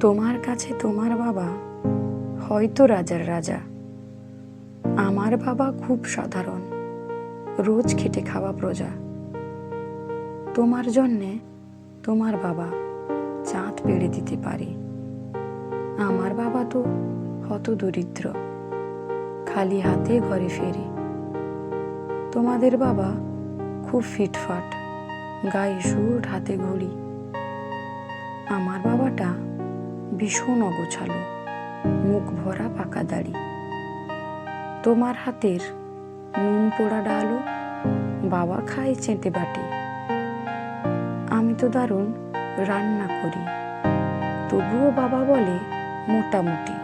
তোমার কাছে তোমার বাবা হয়তো রাজার রাজা। আমার বাবা খুব সাধারণ, রোজ খেটে খাওয়া প্রজা। তোমার জন্যে তোমার বাবা চাঁদ পেড়ে দিতে পারে। আমার বাবা তো হত দরিদ্র, খালি হাতে ঘরে ফেরে। তোমাদের বাবা খুব ফিটফাট, গায়ে সুট হাতে ঘড়ি। আমার বাবাটা ভীষণ অগোছালো, মুখ ভরা পাকা দাড়ি। তোমার হাতের নুন পোড়া ডালও বাবা খায় চেটে বাটে। আমি তো দারুণ রান্না করি, তবুও বাবা বলে মোটামুটি।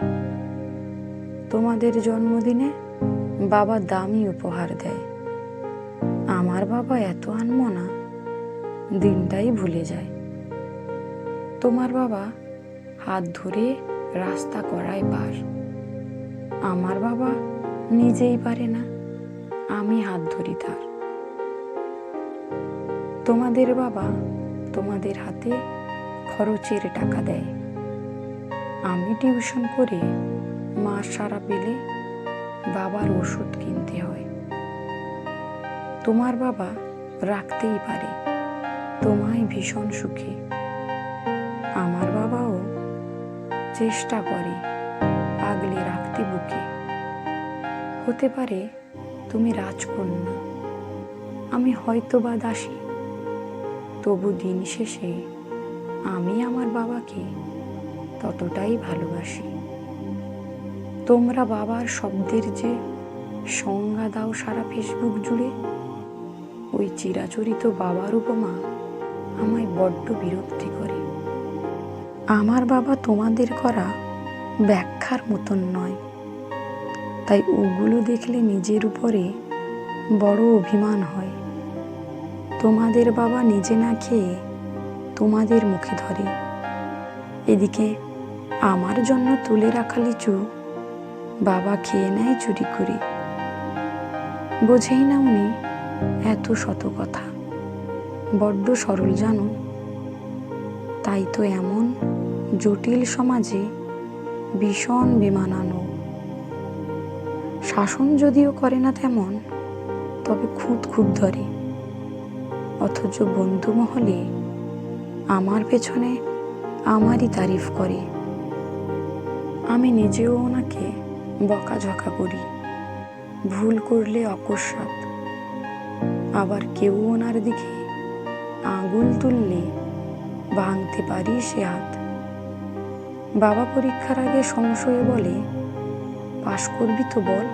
তোমাদের জন্মদিনে বাবা দামি উপহার দেয়। আমার বাবা এত আনমনা, দিনটাই ভুলে যায়। তোমার বাবা হাত ধরে রাস্তা করায় পার। আমার বাবা নিজেই পারে না, আমি হাত ধরি তার। তোমাদের বাবা তোমাদের হাতে খরচের টাকা দেয়। আমি টিউশন করে মাস সারা পেলে বাবার ওষুধ কিনতে হয়। তোমার বাবা রাখতেই পারে, তোমায় ভীষণ সুখী। আমার চেষ্টা করে আগলে রাখতে বুকে। হতে পারে তুমি রাজকন্যা, আমি হয়তো বা দাসী। তবু দিন শেষে আমি আমার বাবাকে ততটাই ভালোবাসি। তোমরা বাবার শব্দের যে সংজ্ঞা দাও সারা ফেসবুক জুড়ে, ওই চিরাচরিত বাবার উপমা আমায় বড্ড বিরক্তি করে আমার বাবা তোমাদের করা ব্যাখ্যার মতন নয়। তাই ওগুলো দেখলে নিজের উপরে বড় অভিমান হয়। তোমাদের বাবা নিজে না খেয়ে তোমাদের মুখে ধরে। এদিকে আমার জন্য তুলে রাখা লিচু বাবা খেয়ে নেয় চুরি করে। বোঝেই না উনি এত শত কথা। বড্ড সরল জানো। তাই তো এমন জটিল সমাজে ভীষণ বেমানানো। শাসন যদিও করে না তেমন, তবে খুদ খুদ ধরে। অথচ বন্ধু মহলে আমার পেছনে আমারই তারিফ করে। আমি নিজেও ওনাকে বকাঝকা করি। ভুল করলে অকস্মাৎ। আবার কেউ ওনার দিকে আঙুল তুললে ভাঙতে পারি সে হাত। বাবা পরীক্ষার আগে সংশয়ে বলে, পাশ করবি তো বল।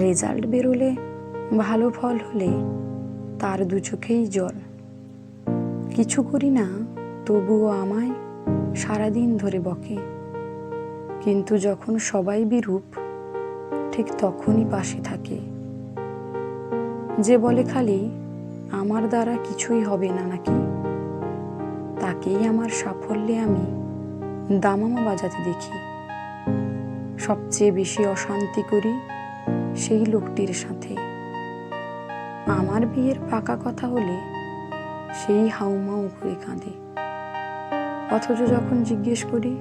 রেজাল্ট বেরোলে ভালো ফল হলে তার দু চোখেই জল। কিছু করি না, তবুও আমায় সারাদিন ধরে বকে। কিন্তু যখন সবাই বিরূপ, ঠিক তখনই পাশে থাকে। যে বলে খালি, আমার দ্বারা কিছুই হবে না নাকি? তাকেই আমার সাফল্যে আমি দামামা বাজাতে দেখি। সবচেয়ে বেশি অশান্তি করি সেই লোকটির সাথে। আমার বিয়ের পাকা কথা হলে সেই হাউমাউ করে কাঁদে। অথচ যখন জিজ্ঞেস করি,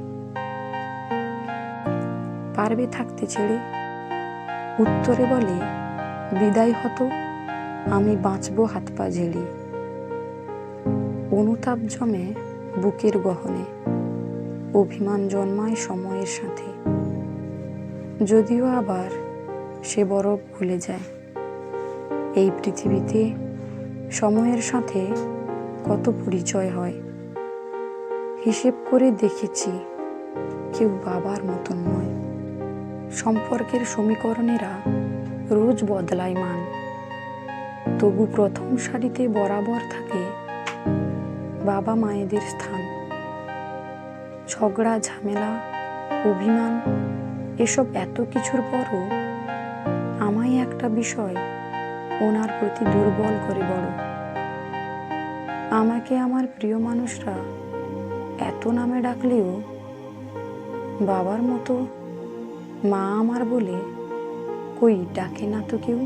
পারবে থাকতে ছেড়ে? উত্তরে বলে, বিদায় হতো, আমি বাঁচবো হাত পা ঝেড়ে। অনুতাপ জমে বুকের গহনে। অভিমান জন্মায় সময়ের সাথে। যদিও আবার সে বরফ ভুলে যায়। এই পৃথিবীতে সময়ের সাথে কত পরিচয় হয়? হিসেব করে দেখেছি কেউ বাবার মতন নয়। সম্পর্কের সমীকরণেরা রোজ বদলায় মান তবু প্রথম সারিতে বরাবর থাকে বাবা মায়েদের স্থান। ঝগড়া, ঝামেলা, অভিমান, এসব এত কিছুর পরও আমায় একটা বিষয় ওনার প্রতি দুর্বল করে বড় আমাকে আমার প্রিয় মানুষরা এত নামে ডাকলেও বাবার মতো মা আমার বলে কই ডাকে না তো কেউ?